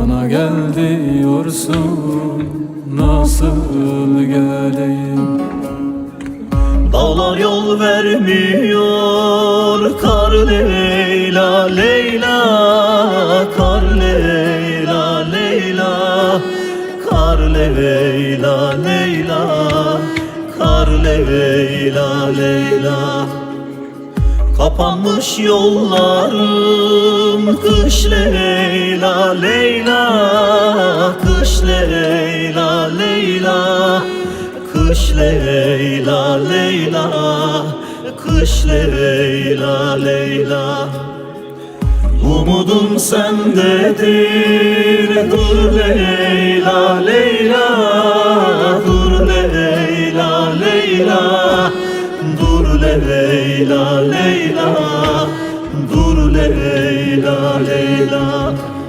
Bana gel diyorsun Nasıl geleyim? Dağlar yol vermiyor Kar Leyla Leyla Kar Leyla Leyla Kar Leyla Leyla Kar Leyla Leyla Kapanmış yollarım. Kış Leyla Leyla. Kış Leyla Leyla. Kış Leyla Leyla. Kış Leyla Leyla. Umudum sendedir. Dur Leyla Leyla. Dur Leyla Leyla Leyla Leyla Dur Leyla Leyla